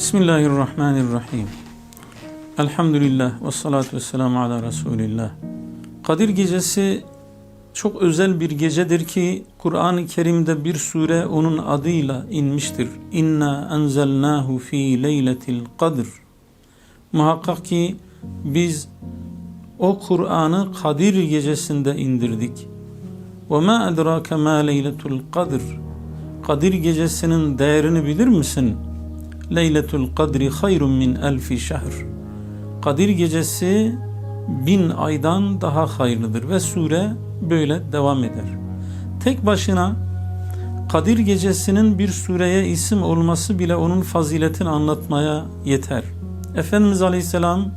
Bismillahirrahmanirrahim. Elhamdülillah ve salatu ve selamu ala Resulillah. Kadir gecesi çok özel bir gecedir ki Kur'an-ı Kerim'de bir sure onun adıyla inmiştir. İnna enzelnahu fi leyletil kadr. Muhakkak ki biz o Kur'an'ı Kadir gecesinde indirdik. Ve ma edrake ma leyletul kadr. Kadir gecesinin değerini bilir misin? Leyletul kadri hayrun min elfi şehr. Kadir gecesi bin aydan daha hayırlıdır ve sure böyle devam eder. Tek başına Kadir gecesinin bir sureye isim olması bile onun faziletini anlatmaya yeter. Efendimiz Aleyhisselam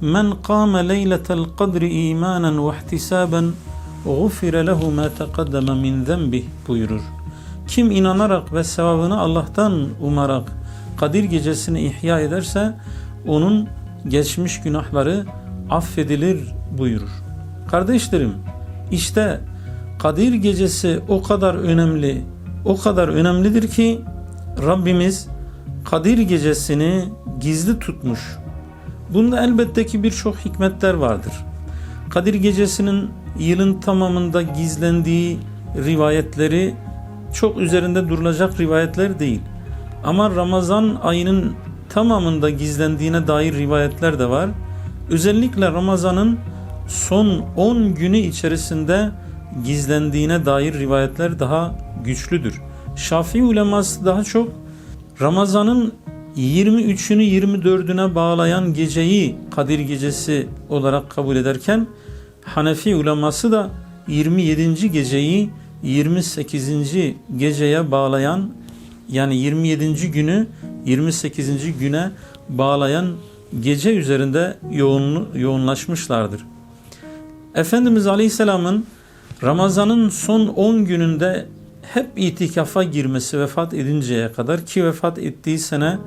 Men kâme leyletel kadri imanen ve ihtisaben gufire lehu ma teqaddeme min zenbih buyurur. Kim inanarak ve sevabını Allah'tan umarak Kadir gecesini ihya ederse onun geçmiş günahları affedilir buyurur. Kardeşlerim işte Kadir gecesi o kadar önemli, o kadar önemlidir ki Rabbimiz Kadir gecesini gizli tutmuş. Bunda elbette ki birçok hikmetler vardır. Kadir gecesinin yılın tamamında gizlendiği rivayetleri çok üzerinde durulacak rivayetler değil. Ama Ramazan ayının tamamında gizlendiğine dair rivayetler de var. Özellikle Ramazan'ın son 10 günü içerisinde gizlendiğine dair rivayetler daha güçlüdür. Şafii uleması daha çok Ramazan'ın 23'ünü 24'üne bağlayan geceyi Kadir Gecesi olarak kabul ederken Hanefi uleması da 27. geceyi 28. geceye bağlayan yani 27. günü 28. güne bağlayan gece üzerinde yoğun, yoğunlaşmışlardır. Efendimiz Aleyhisselam'ın Ramazan'ın son 10 gününde hep itikafa girmesi vefat edinceye kadar ki vefat ettiği sene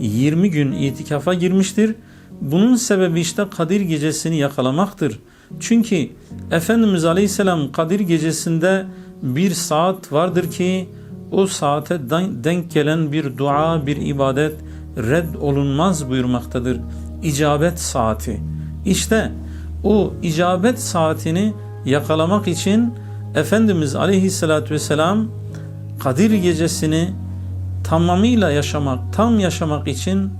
20 gün itikafa girmiştir. Bunun sebebi işte Kadir gecesini yakalamaktır. Çünkü Efendimiz Aleyhisselam Kadir gecesinde bir saat vardır ki o saate denk gelen bir dua, bir ibadet red olunmaz buyurmaktadır. İcabet saati. İşte o icabet saatini yakalamak için Efendimiz Aleyhisselatü Vesselam Kadir gecesini tamamıyla yaşamak, tam yaşamak için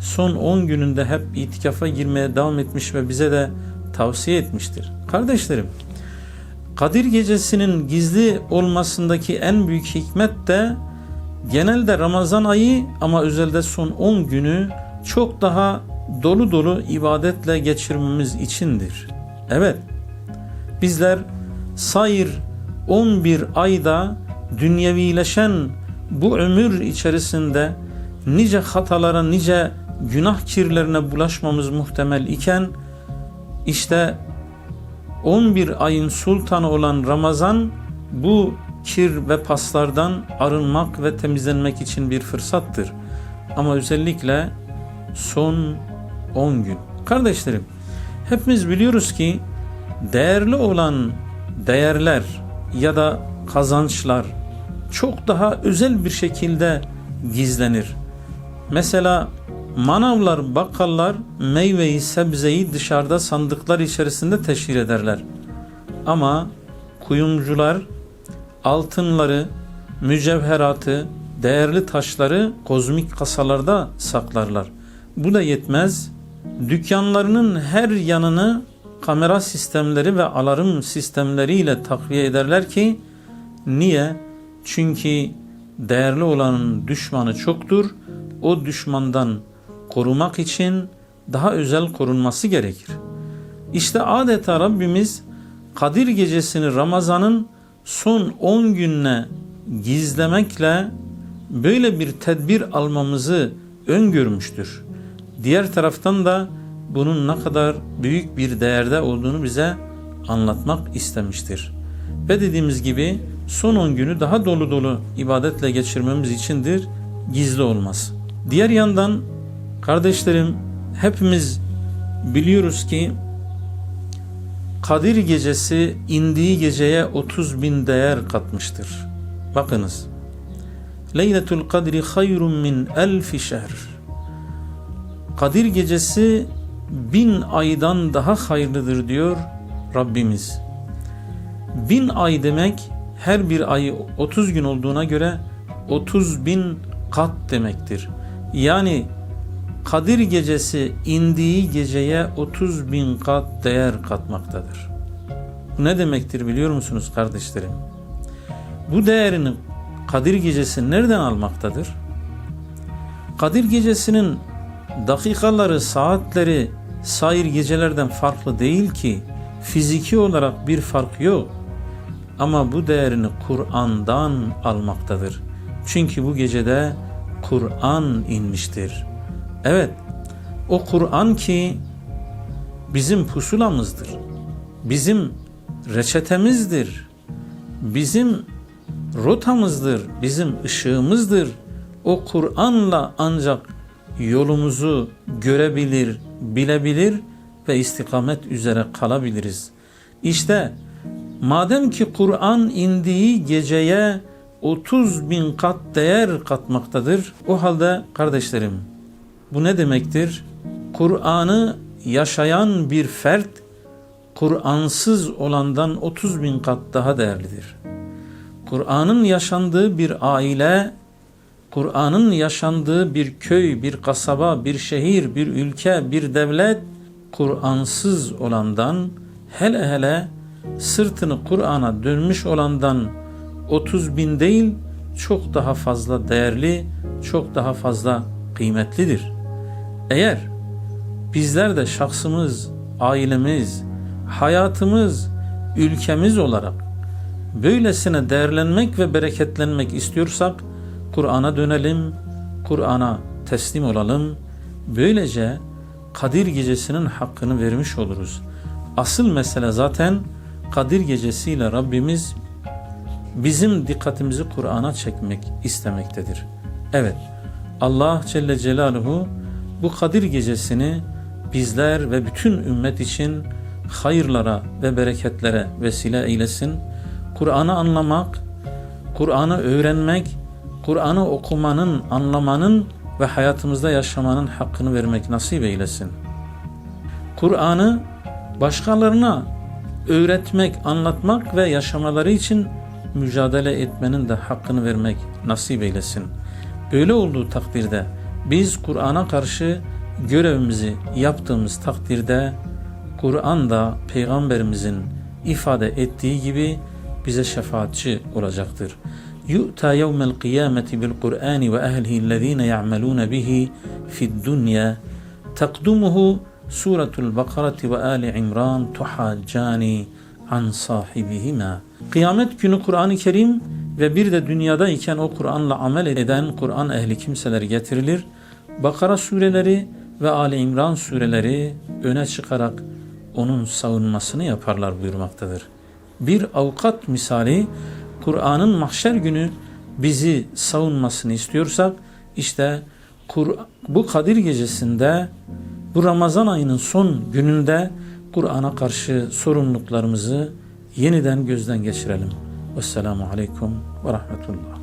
son 10 gününde hep itikafa girmeye devam etmiş ve bize de tavsiye etmiştir. Kardeşlerim, Kadir gecesinin gizli olmasındaki en büyük hikmet de genelde Ramazan ayı ama özelde son 10 günü çok daha dolu dolu ibadetle geçirmemiz içindir. Evet, bizler sayır 11 ayda dünyevileşen bu ömür içerisinde nice hatalara, nice günah kirlerine bulaşmamız muhtemel iken işte 11 ayın sultanı olan Ramazan bu kir ve paslardan arınmak ve temizlenmek için bir fırsattır. Ama özellikle son 10 gün. Kardeşlerim, hepimiz biliyoruz ki değerli olan değerler ya da kazançlar çok daha özel bir şekilde gizlenir. Mesela manavlar, bakkallar meyveyi, sebzeyi dışarıda sandıklar içerisinde teşhir ederler. Ama kuyumcular altınları, mücevheratı, değerli taşları kozmik kasalarda saklarlar. Bu da yetmez. Dükkanlarının her yanını kamera sistemleri ve alarm sistemleriyle takviye ederler ki niye? Çünkü değerli olanın düşmanı çoktur. O düşmandan korumak için daha özel korunması gerekir. İşte adeta Rabbimiz Kadir gecesini Ramazan'ın son 10 gününe gizlemekle böyle bir tedbir almamızı öngörmüştür. Diğer taraftan da bunun ne kadar büyük bir değerde olduğunu bize anlatmak istemiştir. Ve dediğimiz gibi son 10 günü daha dolu dolu ibadetle geçirmemiz içindir gizli olmaz. Diğer yandan kardeşlerim hepimiz biliyoruz ki Kadir gecesi indiği geceye 30 bin değer katmıştır. Bakınız Leyletul kadri hayrun min elfi şehr. Kadir gecesi bin aydan daha hayırlıdır diyor Rabbimiz. Bin ay demek her bir ayı 30 gün olduğuna göre 30 bin kat demektir. Yani Kadir gecesi indiği geceye 30 bin kat değer katmaktadır. Bu ne demektir biliyor musunuz kardeşlerim? Bu değerini Kadir gecesi nereden almaktadır? Kadir gecesinin dakikaları, saatleri sair gecelerden farklı değil ki fiziki olarak bir fark yok. Ama bu değerini Kur'an'dan almaktadır. Çünkü bu gecede Kur'an inmiştir. Evet, o Kur'an ki bizim pusulamızdır. Bizim reçetemizdir. Bizim rotamızdır, bizim ışığımızdır. O Kur'an'la ancak yolumuzu görebilir, bilebilir ve istikamet üzere kalabiliriz. İşte madem ki Kur'an indiği geceye 30 bin kat değer katmaktadır. O halde kardeşlerim bu ne demektir? Kur'an'ı yaşayan bir fert Kur'ansız olandan 30 bin kat daha değerlidir. Kur'an'ın yaşandığı bir aile, Kur'an'ın yaşandığı bir köy, bir kasaba, bir şehir, bir ülke, bir devlet Kur'ansız olandan hele hele sırtını Kur'an'a dönmüş olandan 30 bin değil çok daha fazla değerli, çok daha fazla kıymetlidir. Eğer bizler de şahsımız, ailemiz, hayatımız, ülkemiz olarak böylesine değerlenmek ve bereketlenmek istiyorsak Kur'an'a dönelim, Kur'an'a teslim olalım. Böylece Kadir gecesinin hakkını vermiş oluruz. Asıl mesele zaten Kadir gecesiyle Rabbimiz bizim dikkatimizi Kur'an'a çekmek istemektedir. Evet, Allah Celle Celaluhu bu Kadir gecesini bizler ve bütün ümmet için hayırlara ve bereketlere vesile eylesin. Kur'an'ı anlamak, Kur'an'ı öğrenmek, Kur'an'ı okumanın, anlamanın ve hayatımızda yaşamanın hakkını vermek nasip eylesin. Kur'an'ı başkalarına öğretmek, anlatmak ve yaşamaları için mücadele etmenin de hakkını vermek nasip eylesin. Böyle olduğu takdirde biz Kur'an'a karşı görevimizi yaptığımız takdirde Kur'an da peygamberimizin ifade ettiği gibi bize şefaatçi olacaktır. Yu'ta yevmel kıyameti bil Kur'ani ve ehlihi allazine ya'melun bihi fid dunya takdumuhu Suratul Bakarati ve an sahibihima. Kıyamet günü Kur'an-ı Kerim ve bir de dünyada iken o Kur'an'la amel eden Kur'an ehli kimseler getirilir. Bakara sureleri ve Ali İmran sureleri öne çıkarak onun savunmasını yaparlar buyurmaktadır. Bir avukat misali Kur'an'ın mahşer günü bizi savunmasını istiyorsak işte bu Kadir gecesinde bu Ramazan ayının son gününde Kur'an'a karşı sorumluluklarımızı yeniden gözden geçirelim. Vesselamu Aleyküm ve Rahmetullah.